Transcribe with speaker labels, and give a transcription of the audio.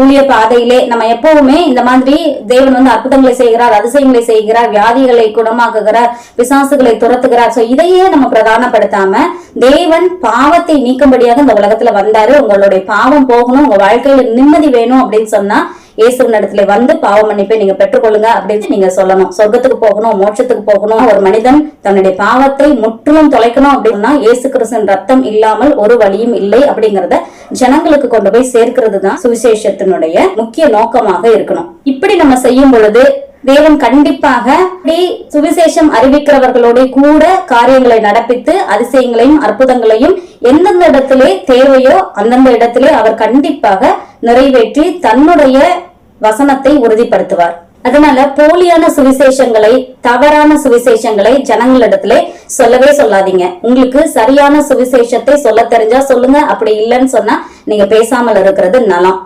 Speaker 1: ஊழிய பாதையிலே நம்ம எப்பவுமே இந்த மாதிரி தேவன் வந்து அற்புதங்களை செய்கிறார் அதிசயங்களை செய்கிறார் வியாதிகளை குணமாக்குகிறார் பிசாசுகளை துரத்துகிறார். சோ இதையே நம்ம பிரதானப்படுத்தாம தேவன் பாவத்தை நீக்கும்படியாக இந்த உலகத்துல வந்தாரு. உங்களுடைய பாவம் போகணும் உங்க வாழ்க்கையில நிம்மதி வேணும் அப்படின்னு சொன்னா இயேசுவின் இடத்துல வந்து பாவ மன்னிப்பை நீங்க பெற்றுக்கொள்ளுங்க அப்படின்னு நீங்க சொல்லணும். சொர்க்கத்துக்கு போகணும் மோட்சத்துக்கு போகணும் ஒரு மனிதன் தன்னுடைய பாவத்தை முற்றிலும் தொலைக்கணும் அப்படின்னா இயேசு கிறிஸ்தன் ரத்தம் இல்லாமல் ஒரு வழியும் இல்லை அப்படிங்கறத ஜனங்களுக்கு கொண்டு போய் சேர்க்கிறது தான் சுவிசேஷத்தினுடைய முக்கிய நோக்கமாக இருக்கணும். இப்படி நம்ம செய்யும் பொழுது தேவன் கண்டிப்பாக சுவிசேஷம் அறிவிக்கிறவர்களோட கூட காரியங்களை நடப்பித்து அதிசயங்களையும் அற்புதங்களையும் எந்தெந்த இடத்திலே தேவையோ அந்தந்த இடத்திலே அவர் கண்டிப்பாக நிறைவேற்றி தன்னுடைய வசனத்தை உறுதிப்படுத்துவார். அதனால போலியான சுவிசேஷங்களை தவறான சுவிசேஷங்களை ஜனங்களிடத்திலே சொல்லவே சொல்லாதீங்க. உங்களுக்கு சரியான சுவிசேஷத்தை சொல்ல தெரிஞ்சா சொல்லுங்க அப்படி இல்லைன்னு சொன்னா நீங்க பேசாமல் இருக்கிறது நலம்.